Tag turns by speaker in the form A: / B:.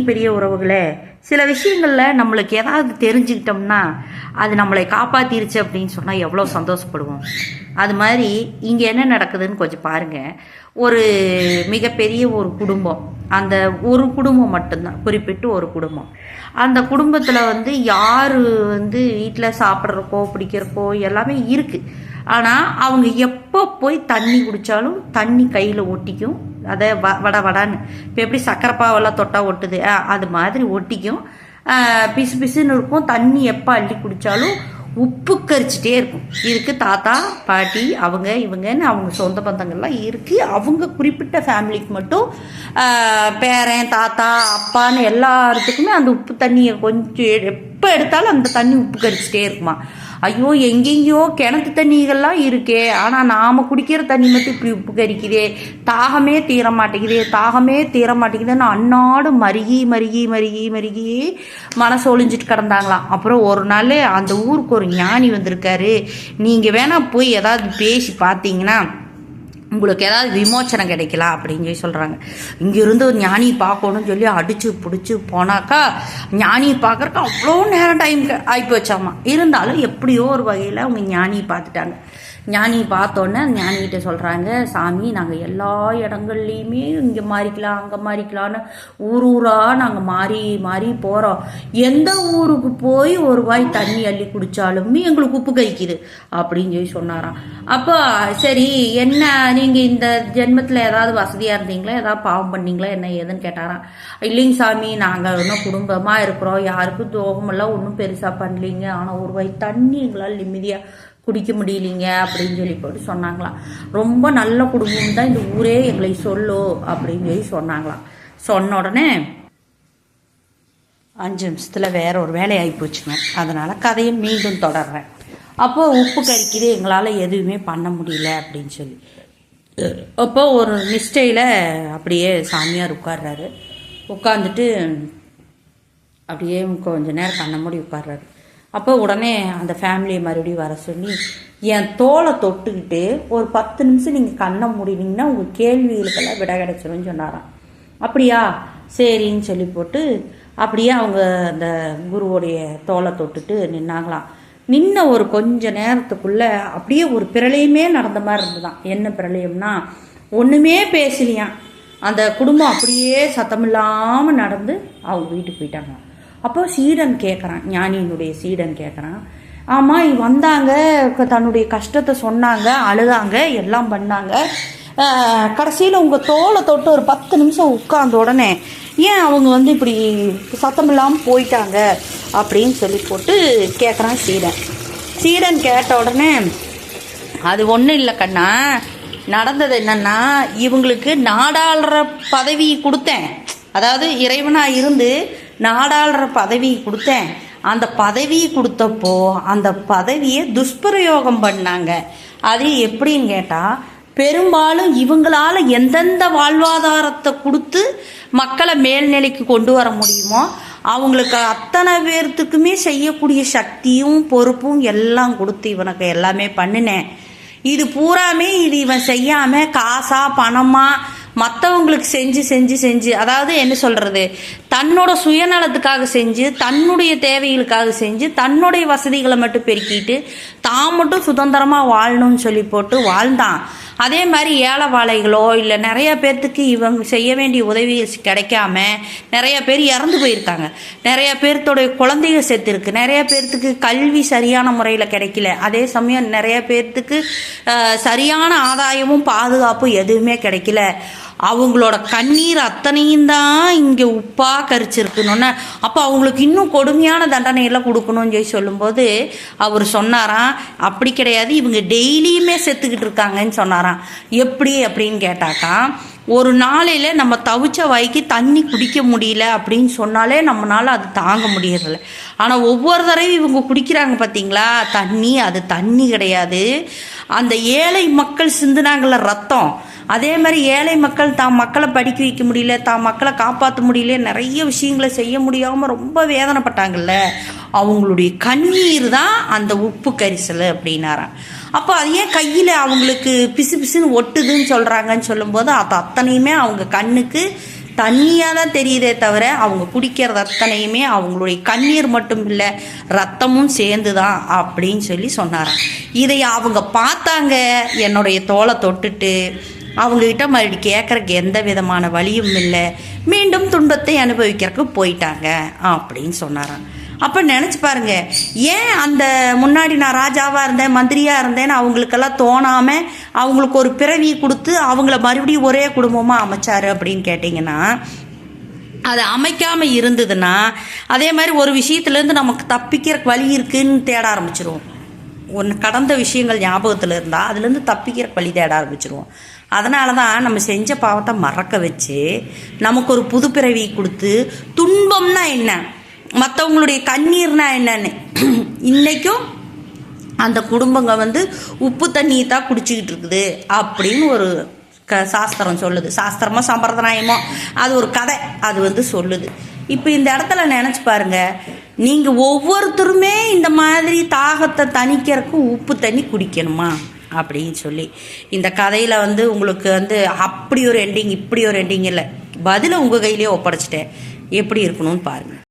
A: பெரிய உறவுகளே. சில விஷயங்களில் நம்மளுக்கு ஏதாவது தெரிஞ்சுக்கிட்டோம்னா அது நம்மளை காப்பாற்றிருச்சு அப்படின்னு சொன்னால் எவ்வளோ சந்தோஷப்படுவோம். அது மாதிரி இங்கே என்ன நடக்குதுன்னு கொஞ்சம் பாருங்கள் ஒரு மிகப்பெரிய ஒரு குடும்பம். அந்த ஒரு குடும்பம் மட்டும்தான். குறிப்பிட்டு ஒரு குடும்பம். அந்த குடும்பத்தில் வந்து யார் வந்து வீட்டில் சாப்பிட்றக்கோ பிடிக்கிறக்கோ எல்லாமே இருக்குது ஆனால் அவங்க எப்போ போய் தண்ணி குடித்தாலும் தண்ணி கையில் ஒட்டிக்கும். அதை வ வட வடான்னு. இப்போ எப்படி சக்கரை பாவெல்லாம் தொட்டால் ஒட்டுது? அது மாதிரி ஒட்டிக்கும். பிசு பிசுன்னு இருக்கும். தண்ணி எப்போ அள்ளி குடித்தாலும் உப்பு கரிச்சிட்டே இருக்கும். இருக்கு தாத்தா பாட்டி அவங்க இவங்கன்னு அவங்க சொந்த பந்தங்கள்லாம் இருக்குது அவங்க குறிப்பிட்ட ஃபேமிலிக்கு மட்டும் பேரன் தாத்தா அப்பான்னு எல்லாத்துக்குமே அந்த உப்பு தண்ணியை கொஞ்சம் எப்போ எடுத்தாலும் அந்த தண்ணி உப்பு கரிச்சிட்டே இருக்குமா? ஐயோ எங்கெங்கேயோ கிணத்து தண்ணிகள்லாம் இருக்கே. ஆனால் நாம் குடிக்கிற தண்ணி மட்டும் இப்படி உப்பு கரிக்குதே. தாகமே தீர மாட்டேங்குதே. தாகமே தீர மாட்டேங்குதுன்னு அன்னாடு மருகி மருகி மருகி மருகி மனசு ஒளிஞ்சிட்டு கிடந்தாங்களாம். அப்புறம் ஒரு நாள் அந்த ஊருக்கு ஒரு ஞானி வந்திருக்காரு. நீங்கள் வேணால் போய் ஏதாவது பேசி பார்த்தீங்கன்னா உங்களுக்கு ஏதாவது விமோச்சனம் கிடைக்கலாம் அப்படின்னு சொல்லி சொல்கிறாங்க இங்கேருந்து ஒரு ஞானியை பார்க்கணும்னு சொல்லி அடித்து பிடிச்சி போனாக்கா ஞானியை பார்க்குறக்கு அவ்வளோ நேரம் டைம் ஆகி போச்சாமா இருந்தாலும் எப்படியோ ஒரு வகையில் அவங்க ஞானியை பார்த்துட்டாங்க. ஞானியை பார்த்தோன்னே ஞானிகிட்ட சொல்கிறாங்க சாமி நாங்கள் எல்லா இடங்கள்லையுமே இங்கே மாறிக்கலாம் அங்கே மாறிக்கலான்னு ஊர் ஊராக நாங்கள் மாறி மாறி போகிறோம் எந்த ஊருக்கு போய் ஒரு வாய் தண்ணி அள்ளி குடித்தாலுமே எங்களுக்கு உப்பு கைக்குது அப்படின்னு சொல்லி சொன்னாராம். அப்போ சரி என்ன நீங்கள் இந்த ஜென்மத்தில் ஏதாவது வசதியாக இருந்தீங்களா? ஏதாவது பாவம் பண்ணீங்களா? என்ன ஏதுன்னு கேட்டாராம் இல்லைங்க சாமி நாங்கள் இன்னும் குடும்பமாக இருக்கிறோம். யாருக்கும் துரோகமெல்லாம் ஒன்றும் பெருசாக பண்ணலீங்க. ஆனால் ஒரு வாய் தண்ணி எங்களால் நிம்மதியாக குடிக்க முடியலீங்க அப்படின்னு சொல்லி போட்டு சொன்னாங்களாம் ரொம்ப நல்ல குடும்பம் தான் இந்த ஊரே எங்களை சொல்லு அப்படின்னு சொல்லி சொன்னாங்களாம் சொன்ன உடனே அஞ்சு நிமிஷத்தில் வேற ஒரு வேலையாகி போச்சுங்க. அதனால் கதையை மீண்டும் தொடர்றேன். அப்போ உப்பு கறிக்குது எங்களால் எதுவுமே பண்ண முடியல அப்படின்னு சொல்லி. அப்போ ஒரு நிஷ்டையில் அப்படியே சாமியார் உட்கார்றாரு. உட்காந்துட்டு அப்படியே கொஞ்ச நேரம் கண்ண மூடி உட்கார்றாரு. அப்போ உடனே அந்த ஃபேமிலியை மறுபடியும் வர சொல்லி என் தோலை தொட்டுக்கிட்டு ஒரு பத்து நிமிஷம் நீங்கள் கண்ணை மூடினீங்கன்னா உங்கள் கேள்விகளுக்கெல்லாம் விட கிடச்சிரும்னு சொன்னாராம். அப்படியா? சரின்னு சொல்லி போட்டு அப்படியே அவங்க அந்த குருவோடைய தோலை தொட்டுட்டு நின்னாங்களாம். நின்ன ஒரு கொஞ்ச நேரத்துக்குள்ளே அப்படியே ஒரு பிரளயமே நடந்த மாதிரி இருந்ததான் என்ன பிரளயம்னா ஒன்றுமே பேசலையாம். அந்த குடும்பம் அப்படியே சத்தமில்லாமல் நடந்து அவங்க வீட்டுக்கு போயிட்டாங்க. அப்போ சீடன் கேட்குறான் ஞானியினுடைய சீடன் கேட்குறான் ஆமாம் வந்தாங்க தன்னுடைய கஷ்டத்தை சொன்னாங்க அழுதாங்க எல்லாம் பண்ணாங்க. கடைசியில் உங்கள் தோலை தொட்டு ஒரு பத்து நிமிஷம் உட்கார்ந்த உடனே ஏன் அவங்க வந்து இப்படி சத்தம் இல்லாமல் போயிட்டாங்க அப்படின்னு சொல்லி போட்டு கேட்குறான் சீடன். சீடன் கேட்ட உடனே அது ஒன்றும் இல்லை கண்ணா. நடந்தது என்னன்னா இவங்களுக்கு நாடாளுற பதவி கொடுத்தேன். அதாவது இறைவனாக இருந்து நாடாளுற பதவி கொடுத்தேன். அந்த பதவி கொடுத்தப்போ அந்த பதவியை துஷ்பிரயோகம் பண்ணாங்க. அது எப்படின்னு கேட்டால் பெரும்பாலும் இவங்களால எந்தெந்த வாழ்வாதாரத்தை கொடுத்து மக்களை மேல்நிலைக்கு கொண்டு வர முடியுமோ அவங்களுக்கு அத்தனை பேர்த்துக்குமே செய்யக்கூடிய சக்தியும் பொறுப்பும் எல்லாம் கொடுத்து இவனுக்கு எல்லாமே பண்ணினேன். இது பூராமே இது இவன் செய்யாம காசா பணமா மற்றவங்களுக்கு செஞ்சு செஞ்சு செஞ்சு அதாவது என்ன சொல்கிறது தன்னோட சுயநலத்துக்காக செஞ்சு தன்னுடைய தேவைகளுக்காக செஞ்சு தன்னுடைய வசதிகளை மட்டும் பெருக்கிட்டு தான் மட்டும் சுதந்திரமாக வாழணும்னு சொல்லி போட்டு வாழ்ந்தான். அதே மாதிரி ஏழை வாழைகளோ இல்லை நிறைய பேர்த்துக்கு இவங்க செய்ய வேண்டிய உதவி கிடைக்காம நிறைய பேர் இறந்து போயிருக்காங்க. நிறைய பேர்த்தோடைய குழந்தைங்க செத்துருக்கு. நிறைய பேர்த்துக்கு கல்வி சரியான முறையில் கிடைக்கல. அதே சமயம் நிறைய பேர்த்துக்கு சரியான ஆதாயமும் பாதுகாப்பும் எதுவுமே கிடைக்கல. அவங்களோட கண்ணீர் அத்தனையும் தான் இங்கே உப்பாக கரிச்சிருக்கணுன்னு அப்போ அவங்களுக்கு இன்னும் கொடுமையான தண்டனையெல்லாம் கொடுக்கணும்னு சொல்லி சொல்லும்போது அவர் சொன்னாராம் அப்படி கிடையாது இவங்க டெய்லியுமே செத்துக்கிட்டு இருக்காங்கன்னு சொன்னாராம். எப்படி அப்படின்னு கேட்டாக்கா ஒரு நாளையில் நம்ம தவிச்ச வாய்க்கு தண்ணி குடிக்க முடியல அப்படின்னு சொன்னாலே நம்மளால அது தாங்க முடியறதில்ல. ஆனால் ஒவ்வொரு தடவையும் இவங்க குடிக்கிறாங்க பார்த்தீங்களா தண்ணி அது தண்ணி கிடையாது. அந்த ஏழை மக்கள் சிந்துனாங்கள்ல ரத்தம். அதே மாதிரி ஏழை மக்கள் தாம் மக்களை படிக்க வைக்க முடியல தாம் மக்களை காப்பாற்ற முடியல நிறைய விஷயங்களை செய்ய முடியாமல் ரொம்ப வேதனைப்பட்டாங்கல்ல. அவங்களுடைய கண்ணீர் தான் அந்த உப்பு கரிசல் அப்படின்னாராம். அப்போ அது ஏன் கையில் அவங்களுக்கு பிசு பிசுன்னு ஒட்டுதுன்னு சொல்கிறாங்கன்னு சொல்லும்போது அது அத்தனையுமே அவங்க கண்ணுக்கு தண்ணியாக தான் தெரியுதே தவிர அவங்க குடிக்கிறது அத்தனையுமே அவங்களுடைய கண்ணீர் மட்டும் இல்லை ரத்தமும் சேர்ந்து தான் அப்படின்னு சொல்லி சொன்னாராம். இதை அவங்க பார்த்தாங்க என்னுடைய தோலை தொட்டுட்டு அவங்கக்கிட்ட மறுபடி கேட்குறக்கு எந்த விதமான வழியும் இல்லை. மீண்டும் துன்பத்தை அனுபவிக்கிறதுக்கு போயிட்டாங்க அப்படின்னு சொன்னாராம். அப்போ நினச்சி பாருங்க ஏன் அந்த முன்னாடி நான் ராஜாவாக இருந்தேன் மந்திரியாக இருந்தேன்னு அவங்களுக்கெல்லாம் தோணாமல் அவங்களுக்கு ஒரு பிறவி கொடுத்து அவங்கள மறுபடியும் ஒரே குடும்பமாக அமைச்சாரு அப்படின்னு கேட்டிங்கன்னா அது அமைக்காமல் இருந்ததுன்னா அதே மாதிரி ஒரு விஷயத்துலேருந்து நமக்கு தப்பிக்கிற வழி இருக்குன்னு தேட ஆரம்பிச்சிருவோம். ஒன்று கடந்த விஷயங்கள் ஞாபகத்தில் இருந்தால் அதுலேருந்து தப்பிக்கிற வழி தேட ஆரம்பிச்சிருவோம். அதனால தான் நம்ம செஞ்ச பாவத்தை மறக்க வச்சு நமக்கு ஒரு புது பிறவி கொடுத்து துன்பம்னா என்ன? மற்றவங்களுடைய கண்ணீர்னா என்னன்னு? இன்றைக்கும் அந்த குடும்பங்க வந்து உப்பு தண்ணியை தான் குடிச்சிக்கிட்டு இருக்குது அப்படின்னு ஒரு க சாஸ்திரம் சொல்லுது. சாஸ்திரமோ சம்பிரதாயமோ அது ஒரு கதை. அது வந்து சொல்லுது. இப்போ இந்த இடத்துல நினச்சி பாருங்கள் நீங்கள் ஒவ்வொருத்தருமே இந்த மாதிரி தாகத்தை தணிக்கிறதுக்கு உப்பு தண்ணி குடிக்கணுமா? அப்படின்னு சொல்லி. இந்த கதையில் வந்து உங்களுக்கு வந்து அப்படி ஒரு எண்டிங் இப்படி ஒரு எண்டிங் இல்லை. பதிலை உங்கள் கையிலேயே ஒப்படைச்சிட்டேன். எப்படி இருக்கணும்னு பாருங்கள்